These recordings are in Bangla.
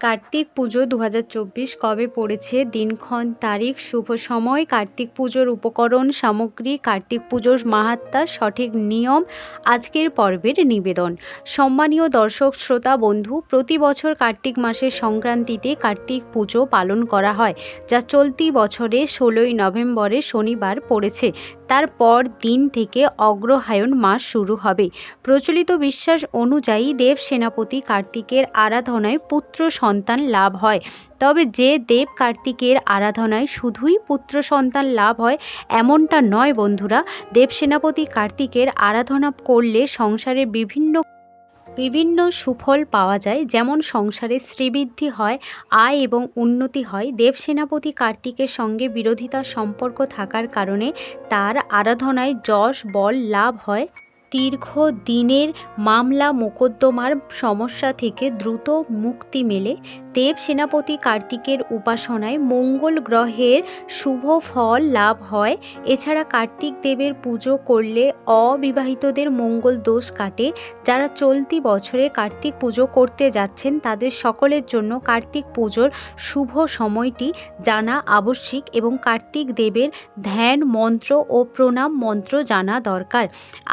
কার্তিক পুজো দু হাজার চব্বিশ কবে পড়েছে, দিনক্ষণ, তারিখ, শুভ সময়, কার্তিক পুজোর উপকরণ, সামগ্রী, কার্তিক পুজোর মাহাত্মা সঠিক নিয়ম, আজকের পর্বের নিবেদন। সম্মানীয় দর্শক, শ্রোতা, বন্ধু, প্রতি বছর কার্তিক মাসের সংক্রান্তিতে কার্তিক পুজো পালন করা হয়, যা চলতি বছরে ষোলোই নভেম্বরে শনিবার পড়েছে। তারপর দিন থেকে অগ্রহায়ণ মাস শুরু হবে। প্রচলিত বিশ্বাস অনুযায়ী দেব সেনাপতি কার্তিকের আরাধনায় পুত্র সন্তান লাভ হয়। তবে যে দেব কার্তিকের আরাধনায় শুধুই পুত্র সন্তান লাভ হয়, এমনটা নয় বন্ধুরা। দেব সেনাপতি কার্তিকের আরাধনা করলে সংসারে বিভিন্ন বিভিন্ন সুফল পাওয়া যায়। যেমন সংসারে শ্রীবৃদ্ধি হয়, আয় এবং উন্নতি হয়। দেব সেনাপতি কার্তিকের সঙ্গে বিরোধিতার সম্পর্ক থাকার কারণে তার আরাধনায় যশ, বল, লাভ হয়। দীর্ঘ দিনের মামলা মোকদ্দমার সমস্যা থেকে দ্রুত মুক্তি মেলে দেব সেনাপতি কার্তিকের উপাসনায় মঙ্গল গ্রহের শুভ ফল লাভ হয়। এছাড়া কার্তিক দেবের পুজো করলে অবিবাহিতদের মঙ্গল দোষ কাটে। যারা চলতি বছরে কার্তিক পুজো করতে যাচ্ছেন, তাদের সকলের জন্য কার্তিক পুজোর শুভ সময়টি জানা আবশ্যিক এবং কার্তিক দেবের ধ্যান মন্ত্র ও প্রণাম মন্ত্র জানা দরকার।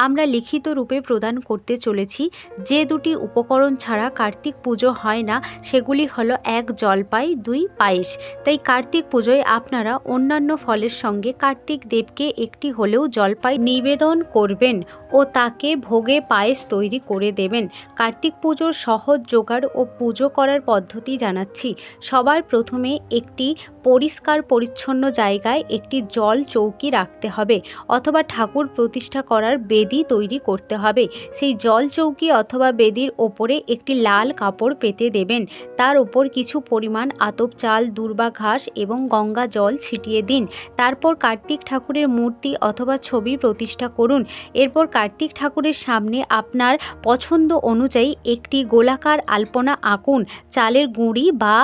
আমরা লিখিত রূপে প্রদান করতে চলেছি। যে দুটি উপকরণ ছাড়া কার্তিক পুজো হয় না, সেগুলি হলো এক জলপাই, দুই পায়েস। তাই কার্তিক পুজোয় আপনারা অন্যান্য ফলের সঙ্গে কার্তিক দেবকে একটি হলেও জলপাই নিবেদন করবেন ও তাকে ভোগে পায়েস তৈরি করে দেবেন। কার্তিক পুজোর সহজ জোগাড় ও পুজো করার পদ্ধতি জানাচ্ছি। সবার প্রথমে একটি পরিষ্কার, পরিচ্ছন্ন জায়গায় একটি জল চৌকি রাখতে হবে অথবা ঠাকুর প্রতিষ্ঠা করার বেদি তৈরি করতে হবে। সেই জল চৌকি অথবা বেদির ওপরে একটি লাল কাপড় পেতে দেবেন। তার ওপর কিছু পরিমাণ আতপ চাল, দুর্বা ঘাস এবং গঙ্গা জল ছিটিয়ে দিন। তারপর কার্তিক ঠাকুরের মূর্তি অথবা ছবি প্রতিষ্ঠা করুন। এরপর কার্তিক ঠাকুরের সামনে আপনার পছন্দ অনুযায়ী একটি গোলাকার আলপনা আঁকুন। চালের গুঁড়ি বা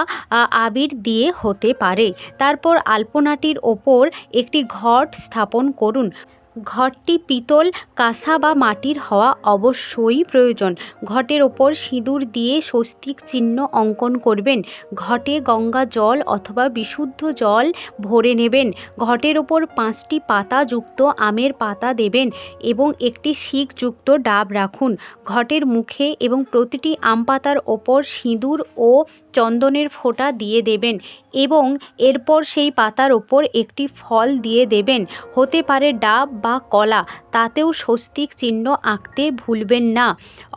আবির দিয়ে হতে পারে। তারপর আলপনাটির ওপর একটি ঘট স্থাপন করুন। ঘরটি পিতল, কাঁসা বা মাটির হওয়া অবশ্যই প্রয়োজন। ঘটের ওপর সিঁদুর দিয়ে স্বস্তিক চিহ্ন অঙ্কন করবেন। ঘটে গঙ্গা জল অথবা বিশুদ্ধ জল ভরে নেবেন। ঘটের ওপর পাঁচটি পাতাযুক্ত আমের পাতা দেবেন এবং একটি শিকযুক্ত ডাব রাখুন। ঘটের মুখে এবং প্রতিটি আম পাতার ওপর সিঁদুর ও চন্দনের ফোঁটা দিয়ে দেবেন এবং এরপর সেই পাতার ওপর একটি ফল দিয়ে দেবেন। হতে পারে ডাব বা কলা, তাতেও স্বস্তিক চিহ্ন আঁকতে ভুলবেন না।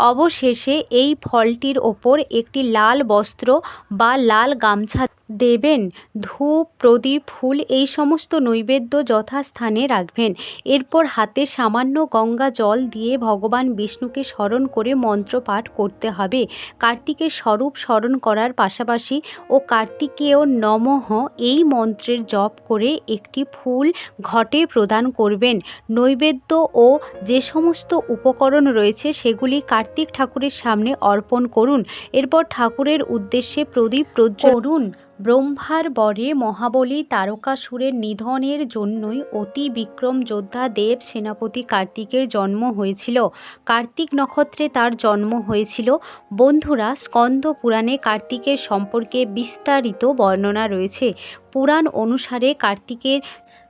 অবশেষে এই ফলটির ওপর একটি লাল বস্ত্র বা লাল গামছা দেবেন। ধূপ, প্রদীপ, ফুল এই সমস্ত নৈবেদ্য যথাস্থানে রাখবেন। এরপর হাতে সামান্য গঙ্গা জল দিয়ে ভগবান বিষ্ণুকে স্মরণ করে মন্ত্র পাঠ করতে হবে। কার্তিকের স্বরূপ স্মরণ করার পাশাপাশি ও কার্তিকেয় নমঃ এই মন্ত্রের জপ করে একটি ফুল ঘটে প্রদান করবেন। নৈবেদ্য ও যে সমস্ত উপকরণ রয়েছে সেগুলি কার্তিক ঠাকুরের সামনে অর্পণ করুন। এরপর ঠাকুরের উদ্দেশ্যে প্রদীপ প্রজ্বল করুন। ব্রহ্মার বরে মহাবলী তারকাসুরের নিধনের জন্যই অতি বিক্রম যোদ্ধা দেব সেনাপতি কার্তিকের জন্ম হয়েছিল। কার্তিক নক্ষত্রে তার জন্ম হয়েছিল। বন্ধুরা, স্কন্দ পুরাণে কার্তিকের সম্পর্কে বিস্তারিত বর্ণনা রয়েছে। পুরাণ অনুসারে কার্তিকের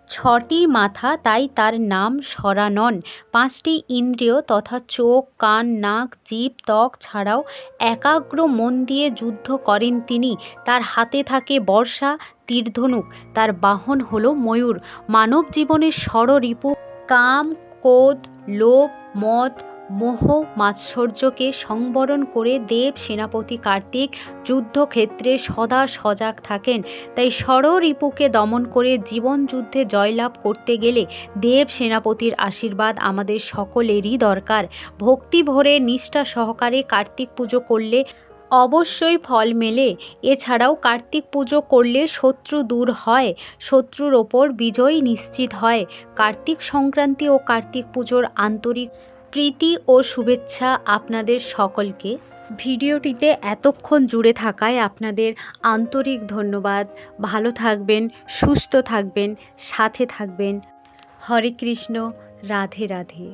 ছটি মাথা, তাই তার নাম সরানন। পাঁচটি ইন্দ্রিয় তথা চোখ, কান, নাক, জিভ, ত্বক ছাড়াও একাগ্র মন দিয়ে যুদ্ধ করেন তিনি। তার হাতে থাকে বর্ষা, তীরধনুক। তার বাহন হল ময়ূর। মানব জীবনের ষড়রিপু কাম কোদ লোভ, মদ মোহ মাৎসর্যকে সংবরণ করে দেব সেনাপতি কার্তিক যুদ্ধক্ষেত্রে সদা সজাগ থাকেন। তাই ষড়রিপুকে দমন করে জীবন যুদ্ধে জয়লাভ করতে গেলে দেব সেনাপতির আশীর্বাদ আমাদের সকলেরই দরকার। ভক্তি ভরে, নিষ্ঠা সহকারে কার্তিক পুজো করলে অবশ্যই ফল মেলে। এছাড়াও কার্তিক পুজো করলে শত্রু দূর হয়, শত্রুর ওপর বিজয় নিশ্চিত হয়। কার্তিক সংক্রান্তি ও কার্তিক পুজোর আন্তরিক প্রীতি ও শুভেচ্ছা আপনাদের সকলকে। ভিডিওটিতে এতক্ষণ জুড়ে থাকায় আপনাদের আন্তরিক ধন্যবাদ। ভালো থাকবেন, সুস্থ থাকবেন, সাথে থাকবেন। হরে কৃষ্ণ, রাধে রাধে।